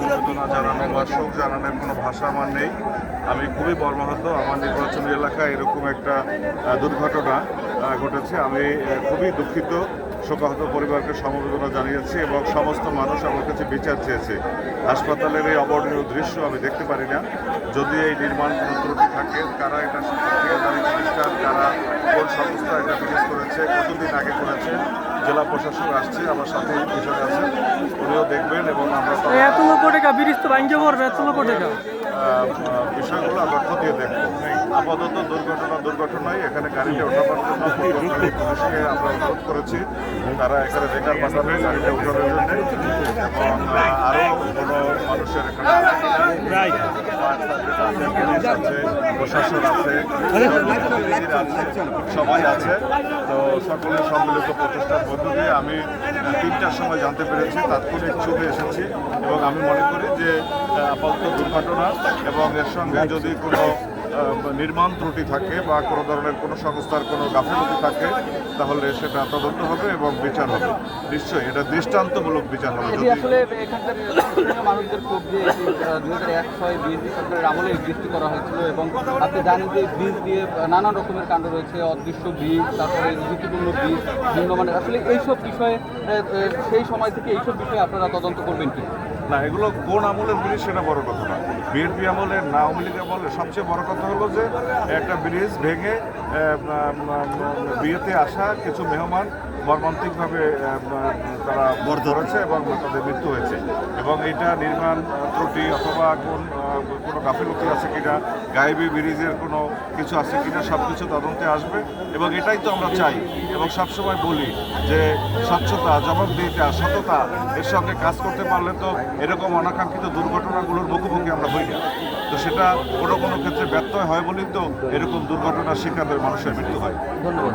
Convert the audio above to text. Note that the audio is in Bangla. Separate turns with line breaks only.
সমবেদনা জানানো বা শোক জানানোর কোনো ভাষা আমার নেই আমি খুবই মর্মাহত আমার নির্বাচনী এলাকায় এরকম একটা দুর্ঘটনা ঘটেছে। আমি খুবই দুঃখিত, শোকাহত পরিবারকে সমবেদনা জানিয়েছি এবং সমস্ত মানুষ আমার কাছে বিচার চেয়েছে হাসপাতালের এই অবর্ণনীয় দৃশ্য আমি দেখতে পারি না। যদি এই নির্মাণ কোনো ত্রুটি থাকে কারা এটা প্রতিষ্ঠান কারা কোন সংস্থা এটা বিশেষ করেছে কতদিন আগে করেছে জেলা প্রশাসক আসছে আমার সাথে বিষয় আছে উনিও দেখবেন এবং আমরা তো,
এত লক্ষ টাকা ব্রিজ তো ভাঙ্গে পড়বে এত
আহ, আহ, বিষয়গুলো আমরা খতিয়ে দেখব। আপাতত দুর্ঘটনা দুর্ঘটনায় এখানে গাড়িটা ওঠাবার জন্য পুলিশকে আমরা অনুরোধ করেছি। তারা এখানে দেখার পাশাপাশি গাড়িটা ওঠানোর জন্য। এবং আরও কোনো মানুষের এখানে প্রশাসন আছে সবাই আছে। তো সকলের সম্মিলিত প্রচেষ্টার মধ্য দিয়ে আমি তিনটার সময় জানতে পেরেছি তাৎক্ষণিক চোখে এসেছি এবং আমি মনে করি যে আপাতত দুর্ঘটনা এবং এর সঙ্গে যদি কোনো নির্মাণ ত্রুটি থাকে বা কোনো ধরনের কোনো সংস্থার কোনো গাফিলতি থাকে তাহলে সেটা তদন্ত হবে এবং বিচার হবে। নিশ্চয়ই এটা দৃষ্টান্তমূলক বিচার হবে। যদি
আসলে এখানকার মানুষদের ক্ষোভ যে দুই হাজার এক ছয় বিএনপি সরকারের আমলে এই করা হয়েছিল এবং আপনি জানেন যে ব্রিজ দিয়ে নানান রকমের কাণ্ড রয়েছে অদৃশ্য ব্রিজ তারপরে ঝুঁকিপূর্ণ ব্রিজ নিম্নমানের। আসলে এইসব বিষয়ে সেই সময় থেকে এইসব বিষয়ে আপনারা তদন্ত করবেন কি?
না এগুলো কোন আমলের ব্রিজ সেটা বড় কথা না। বিএনপি আমলের না আওয়ামী লীগ আমলের সবচেয়ে বড় কথা হলো যে একটা ব্রিজ ভেঙে বিয়েতে আসা কিছু মেহমান মর্মান্তিকভাবে তারা বর্ধ করেছে এবং তাদের মৃত্যু হয়েছে। এবং এটা নির্মাণ ত্রুটি অথবা কোন কোনো গাফিলতি আছে কিনা গায়েবী ব্রিজের কোনো কিছু আছে কিনা সব কিছু তদন্তে আসবে। এবং এটাই তো আমরা চাই এবং সবসময় বলি যে স্বচ্ছতা জবাবদিহিতা সততা এর সঙ্গে কাজ করতে পারলে তো এরকম অনাকাঙ্ক্ষিত দুর্ঘটনাগুলোর মুখোমুখি আমরা হই না। তো সেটা কোনো কোনো ক্ষেত্রে ব্যর্থ হয় বলেই তো এরকম দুর্ঘটনার শিকার হয়ে মানুষের মৃত্যু হয়।
ধন্যবাদ।